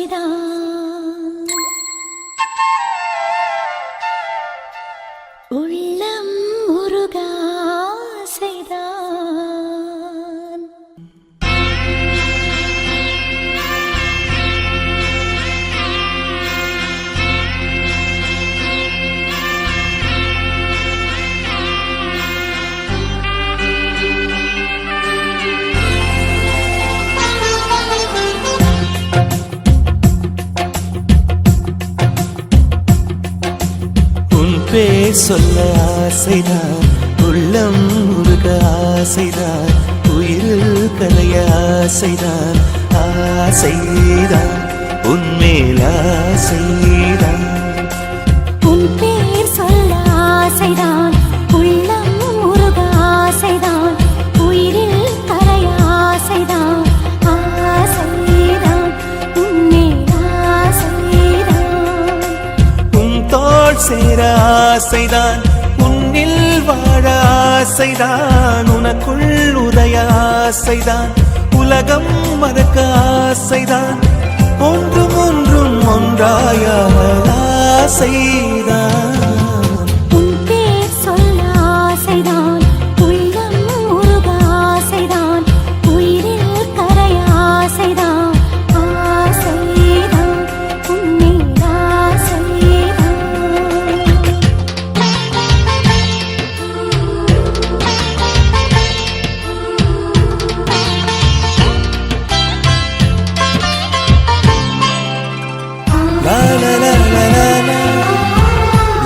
ஆசைதான் பேர் சொல்ல ஆசைதான். உள்ளம் முருக ஆசைதான். உயிரில் கலைய ஆசைதான். ஆசைதான். உன்மேல் ஆசைதான். தோள் சேர ஆசைதான். உன்னில் வாழ ஆசைதான். உனக்குள் உதய ஆசைதான். உலகம் மறக்க ஆசைதான். ஒன்றும் ஒன்றும் ஒன்றாய ஆசைதான்.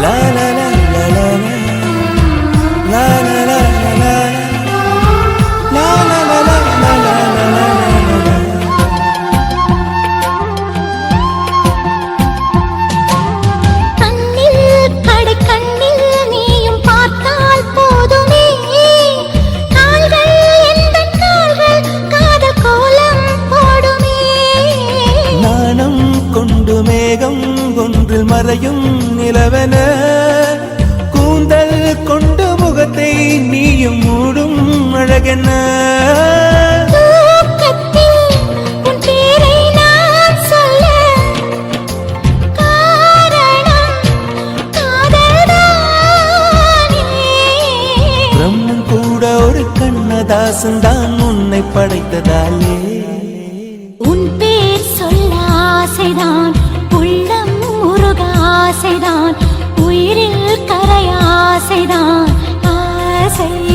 来来 ஒன்றில் மறையும் நிலவென கூந்தல் கொண்டு முகத்தை நீயும் மூடும் அழகென. பிரம்மன் கூட ஒரு கண்ணதாசன் தான் உன்னை படைத்ததாலே. ஆசைதான்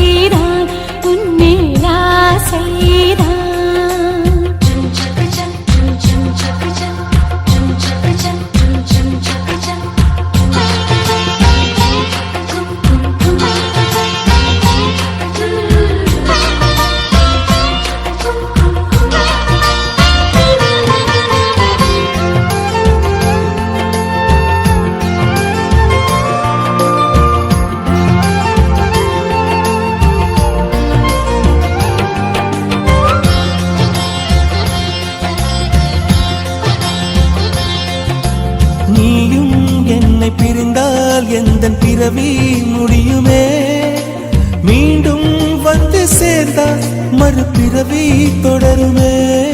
நீயும் என்னை பிரிந்தால் எந்த பிறவி முடியுமே? மீண்டும் வந்து சேர்ந்தால் மறுபிறவி தொடருமே?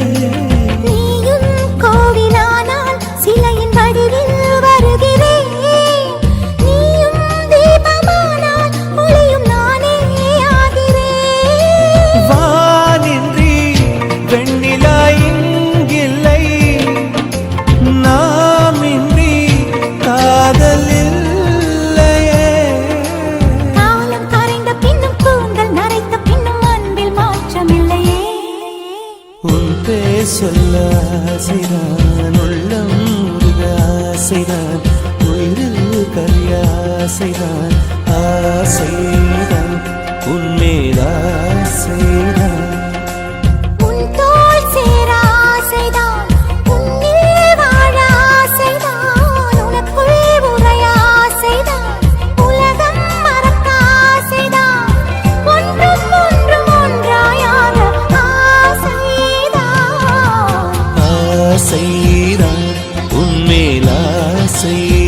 சொல்ல ஆசைதான். உள்ளம் முருக ஆசைதான். உயிரில் கரிய ஆசைதான். ஆசைதான். உன்மேல் sleep.